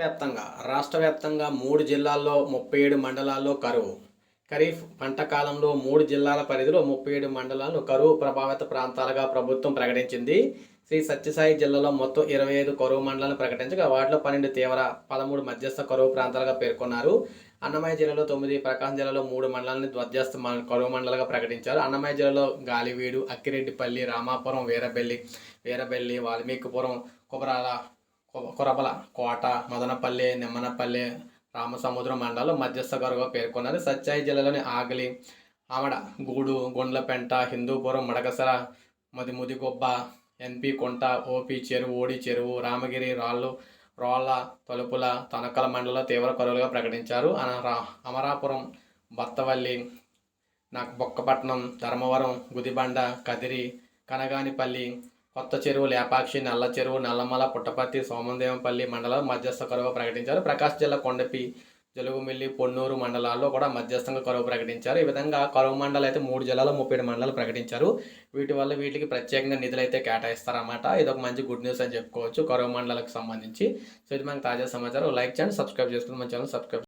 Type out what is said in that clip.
వ్యాప్తంగా రాష్ట్ర వ్యాప్తంగా మూడు జిల్లాల్లో ముప్పై ఏడు మండలాల్లో కరువు. ఖరీఫ్ పంట కాలంలో మూడు జిల్లాల పరిధిలో ముప్పై ఏడు మండలాలను కరువు ప్రభావిత ప్రాంతాలుగా ప్రభుత్వం ప్రకటించింది. శ్రీ సత్యసాయి జిల్లాలో మొత్తం ఇరవై ఐదు కరువు మండలాలను ప్రకటించగా వాటిలో పన్నెండు తీవ్ర పదమూడు మధ్యస్థ కరువు ప్రాంతాలుగా పేర్కొన్నారు. అన్నమయ్య జిల్లాలో తొమ్మిది ప్రకాశం జిల్లాలో మూడు మండలాన్ని మధ్యస్థ కరువు మండలాలుగా ప్రకటించారు. అన్నమయ్య జిల్లాలో గాలివీడు అక్కిరెడ్డిపల్లి రామాపురం వీరబెల్లి వీరబెల్లి వాల్మీకిపురం కుబరాల కొరబల కోట మదనపల్లి నిమ్మనపల్లి రామసముద్రం మండలం మధ్యస్థ కరువుగా పేర్కొన్నారు సత్యాయి జిల్లాలోని ఆగలి ఆమడ గూడు గుండ్లపెంట హిందూపురం మడకసర మది ముదిగొబ్బ ఎన్పి కుంట ఓపి చెరువు ఓడి చెరువు రామగిరి రాళ్ళు రోళ్ళ తలుపుల తనకల మండలం తీవ్ర కరువులుగా ప్రకటించారు. అనరా అమరాపురం బత్తవల్లి నాకు బొక్కపట్నం ధర్మవరం గుదిబండ కదిరి కనగానిపల్లి కొత్త చెరువు లేపాక్షి నల్ల చెరువు నల్లమల పుట్టపర్తి సోమందేవంపల్లి మండలం మధ్యస్థ కరువు ప్రకటించారు. ప్రకాశం జిల్లా కొండపి జలుగుమిల్లి పొన్నూరు మండలాల్లో కూడా మధ్యస్థంగా కరువు ప్రకటించారు. ఈ విధంగా కరువు మండలం అయితే మూడు జిల్లాలో ముప్పై ఏడు మండలాలు ప్రకటించారు. వీటి వల్ల వీటికి ప్రత్యేకంగా నిధులు అయితే కేటాయిస్తారన్నమాట. ఇది ఒక మంచి గుడ్ న్యూస్ అని చెప్పుకోవచ్చు కరువు మండలాలకు సంబంధించి. సో ఇది మనకు తాజా సమాచారం. లైక్ చేయండి సబ్స్క్రైబ్ చేసుకుని మన ఛానల్ సబ్స్క్రైబ్